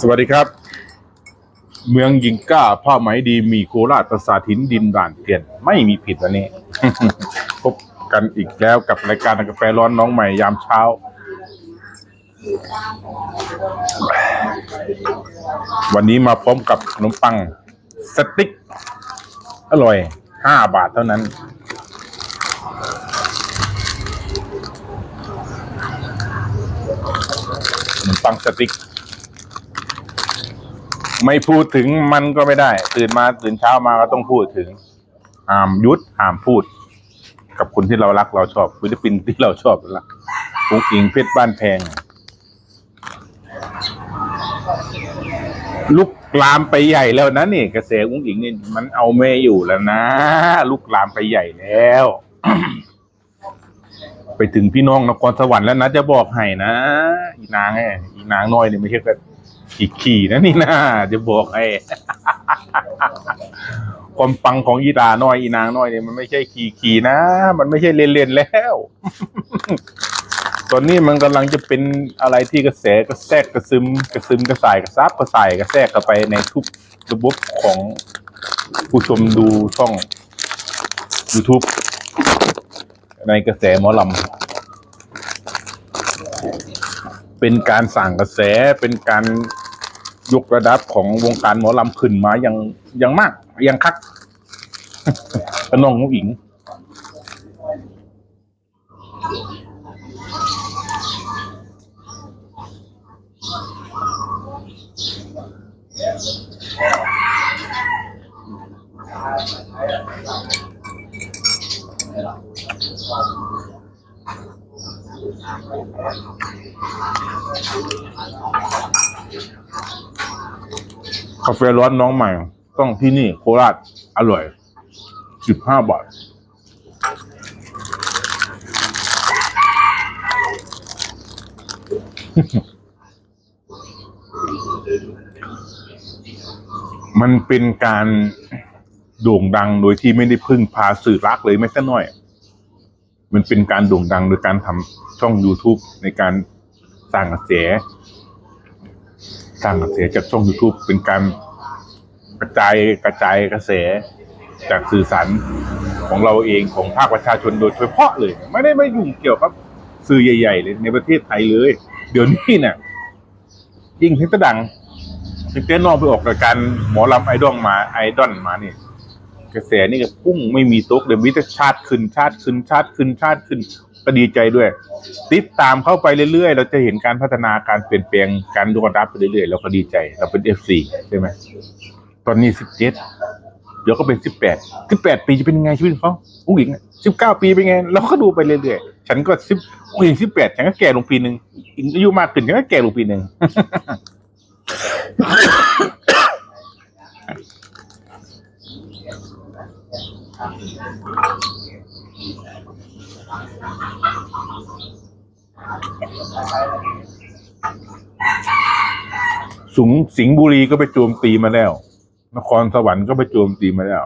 สวัสดีครับ เมืองยิงก้าผ้าไหมดีมีโคราชประสาทหินดินด่านเกลียนไม่มีผิดวันนี้ พบกันอีกแล้วกับรายการกาแฟร้อนน้องใหม่ยามเช้า วันนี้มาพร้อมกับขนมปังสติ๊ก อร่อยห้าบาทเท่านั้น ขนมปังสติ๊ก ไม่พูดถึงมันก็ไม่ได้ ตื่นมาตื่นเช้ามาก็ต้องพูดถึงห้ามยุดห้ามพูด กับคนที่เรารักเราชอบฟิลิปปินส์ที่เราชอบรักปุ้งอิงเพชรบ้านแพง ลุกลามไปใหญ่แล้วนะนี่กระแสอุ้งอิงนี่มันเอาไม่อยู่แล้วนะ ลุกลามไปใหญ่แล้ว ไปถึงพี่น้องนครสวรรค์แล้วนะจะบอกให้นะอีนางไงอีนางน้อยเนี่ยไม่ใช่ก็ขี่ขี่นะนี่นะจะบอกให้ความปังของอีดาน้อยอีนางน้อยเนี่ยมันไม่ใช่ขี่ขี่นะ มันไม่ใช่เล่นเล่นๆแล้ว ตอนนี้มันกำลังจะเป็นอะไรที่กระแสกระแทกกระซึมกระซึมกระสายกระซับกระสายกระแทกเข้าไปในทุกระบบของผู้ชมดูช่อง YouTube ในกระแสหมอลำเป็นการสั่งกระแสเป็นการยกระดับของวงการหมอลำขึ้นมาอย่างอย่างมากอย่างคักกระนองนุอิง กาแฟร้อนน้องใหม่ ต้องที่นี่โคราชอร่อยสิบห้าบาท มันเป็นการโด่งดังโดยที่ไม่ได้พึ่งพาสื่อรักเลยแม้แต่น้อย มันเป็นการโด่งดังโดยการทำช่อง YouTube ในการสร้างกระแสสร้างกระแสจากช่อง YouTube เป็นการกระจายกระจายกระแสจากสื่อสารของเราเองของภาคประชาชนโดยเฉพาะเลย ไม่ได้ไม่ยุ่งเกี่ยวกับสื่อใหญ่ ๆ เลยในประเทศไทยเลย เดี๋ยวนี้เนี่ยยิ่งเพชรดังเป็นเต้นนอกไปออกรายการหมอลำไอดอลมาไอดอลมาเนี่ย กระแสนี่ก็พุ่งไม่มีตกเดี๋ยววิทชาติขึ้นชาติขึ้นชาติขึ้นชาติขึ้นก็ดีใจด้วย ติดตามเข้าไปเรื่อยๆ เราจะเห็นการพัฒนาการเปลี่ยนแปลงการยกระดับไปเรื่อยๆเราก็ดีใจ เราเป็นเอฟซีใช่ไหมตอนนี้สิบเจ็ดเดี๋ยวก็เป็นสิบแปดสิบแปดปีจะเป็นยังไงชีวิตเขาอุ้งอิงสิบเก้าปีเป็นไง เราก็ดูไปเรื่อยๆ ฉันก็สิบอุ้งอิงสิบแปดฉันก็แก่ลงปีหนึ่งอิงอายุมากขึ้นฉันก็แก่ลงปีหนึ่ง สุงสิงห์บุรีก็ไปโจมตีมาแล้ว นครสวรรค์ก็ไปโจมตีมาแล้ว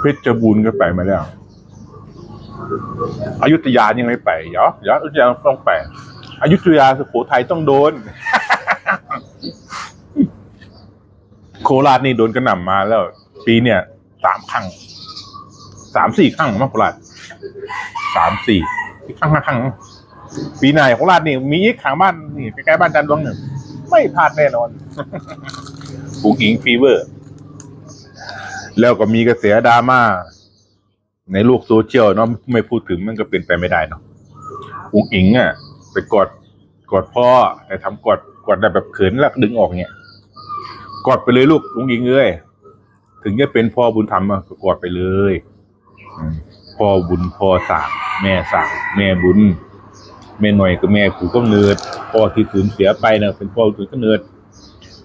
เพชรบูรณ์ก็ไปมาแล้วอยุธยายังไม่ไปเดี๋ยวเดี๋ยวอยุธยาต้องไปอยุธยาสุโขทัยต้องโดน โคราชนี่โดนกระหน่ำมาแล้ว ปีเนี่ย สามครั้งสามสี่ครั้งมั้งโคราชสามสี่ครั้งห้าครั้งปีไหนโคราชนี่มีอีกขางบ้านนี่ใกล้ๆบ้านจันทร์ดวงหนึ่ง ไม่พลาดแน่นอนปุงอิงฟีเวอร์ แล้วก็มีกระแสดราม่าในโลกโซเชียลเนาะไม่พูดถึงมันก็เป็นไปไม่ได้เนาะปุงอิงอะ ไปกอดกอดพ่อแต่ทำกอดกอดแบบแบบเขินแล้วดึงออกเนี่ยกอดไปเลยลูกปุงอิงเอ้ย ถึงจะเป็นพ่อบุญธรรมก็กอดไปเลยพ่อบุญพ่อสั่งแม่สั่งแม่บุญ แม่หน่อยกับแม่กูก็เนิดพ่อที่สูญเสียไปนะเป็นพ่อสูญก็เนิด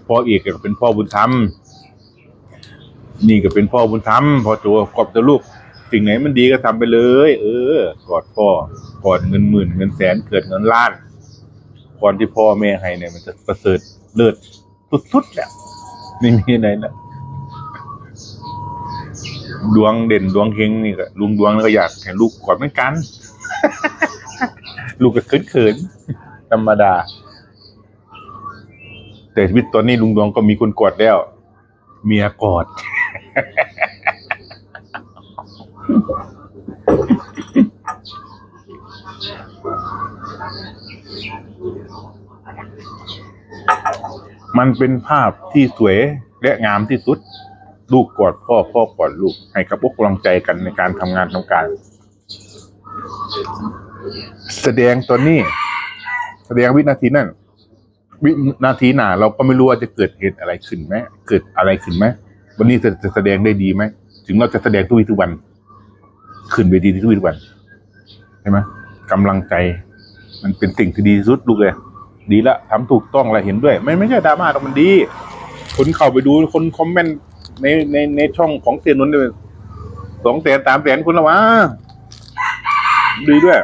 พ่อเอกก็เป็นพ่อบุญธรรมนี่ก็เป็นพ่อบุญธรรมพ่อโจกอบตัวลูกสิ่งไหนมันดีก็ทำไปเลย เออกอดพ่อกอดเงินหมื่นเงินแสนเกิดเงินล้านพรที่พ่อแม่ให้เนี่ยมันจะประเสริฐเลิศสุดๆแหละไม่มีไหนนะ ดวงเด่นดวงเฮงนี่ก็ลุงดวงก็อยากเห็นลูกกอดเหมือนกัน ลูกก็เขินๆธรรมดา แต่ชีวิตตอนนี้ลุงดวงก็มีคนกอดแล้ว เมียกอด มันเป็นภาพที่สวยและงามที่สุด ลูกกอดพ่อพ่อกอดลูก ให้กระปุกกำลังใจกันในการทำงานทำการ แสดงตอนนี้ แสดงวินาทีนั้นวินาทีหน้าเราก็ไม่รู้ว่าจะเกิดเหตุอะไรขึ้นไหมเกิดอะไรขึ้นไหมวันนี้จะจะแสดงได้ดีไหมถึงเราจะแสดงทุกวีทุกวัน ขึ้นเวทีทุกวีทุกวันใช่ไหมกำลังใจ มันเป็นสิ่งที่ดีสุดลูกเลย ดีละทำถูกต้องและเห็นด้วย ไม่ไม่ใช่ดราม่าหรอกมันดี คนเข้าไปดูคนคอมเมนต์ ในในในช่องของเตียนนนท์เนี่ยสองแสนสามแสนคนละวะดีด้วย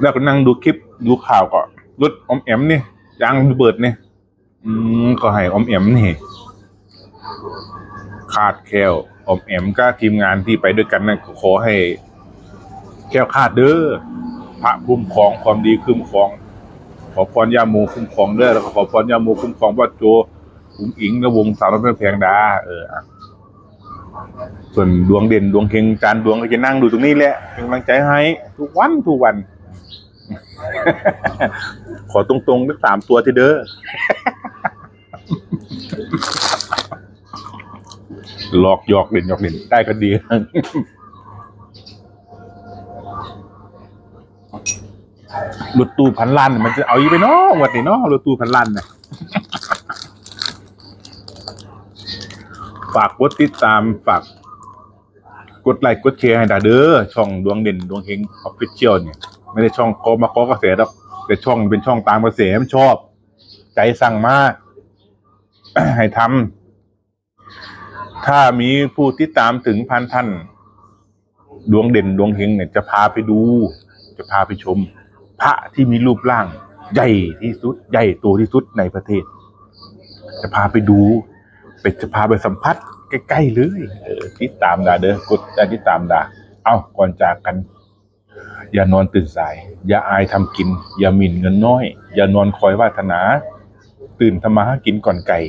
แล้วก็นั่งดูคลิปดูข่าวก็รถอมแอมนี่ยางระเบิดเนี่ยอืมก็ให้ออมแอมนี่ขาดแคลวอมแอมก็ทีมงานที่ไปด้วยกันนั่นขอให้แคลวคาดเด้อพระคุ้มครองความดีคุ้มครองขอพรยาโมคุ้มครองเด้อแล้วก็ขอพรยาโมคุ้มครองว่าโจ อุ้งอิงและวงสาวน้อยเพงดาเออส่วนดวงเด่นดวงเฮงจานดวงก็จะนั่งดูตรงนี้แหละเป็นกำลังใจให้ ทุกวันทุกวัน ขอตรงๆสักสามตัวทีเด้อหลอกหยอกเด่นหยอกเด่นได้ก็ดีรถตู้พันล้านมันจะเอาอีกไปเนาะวัดนี้เนาะรถตู้พันล้านนะ ฝากกดติดตามฝากกดไลค์กดแชร์ให้ดาเด้อช่องดวงเด่นดวงเฮงออฟฟิเชียลเนี่ย ไม่ได้ช่องกอมาขอกระแสหรอกแต่ช่องเป็นช่องตามกระแสมันชอบ ใจสั่งมาก ให้ทำถ้ามีผู้ติดตามถึงพันท่าน ดวงเด่นดวงเฮงเนี่ยจะพาไปดู จะพาไปชม พระที่มีรูปร่าง ใหญ่ที่สุด ใหญ่โตที่สุดในประเทศ จะพาไปดู ไปจะพาไปสัมผัสใกล้ๆเลยเออติดตามดาเด้อกดติดตามดา เอาก่อนจากกัน อย่านอนตื่นสาย อย่าอายทำกิน อย่าหมิ่นเงินน้อย อย่านอนคอยวาสนา ตื่นทำมาหากินก่อนไก่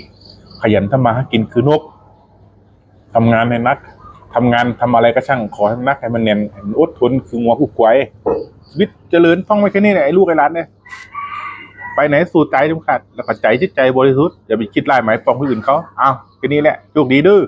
ขยันทำมาหากินคือนกทำงานให้นักทำงานทำอะไรก็ช่างขอให้นักให้มันเนียนให้มันอดทนคืองัวผู้กวชีวิตเจริญต้องไว้แค่นี้แหละไอ้ลูกไอ้หลานเนี่ย ไปไหนสู่ใจสำคัญแล้วก็ใจจิตใจบริสุทธิ์อย่าไปคิดไล่หมายปองผู้อื่นเขาเอาแค่นี้แหละโชคดีดื้อ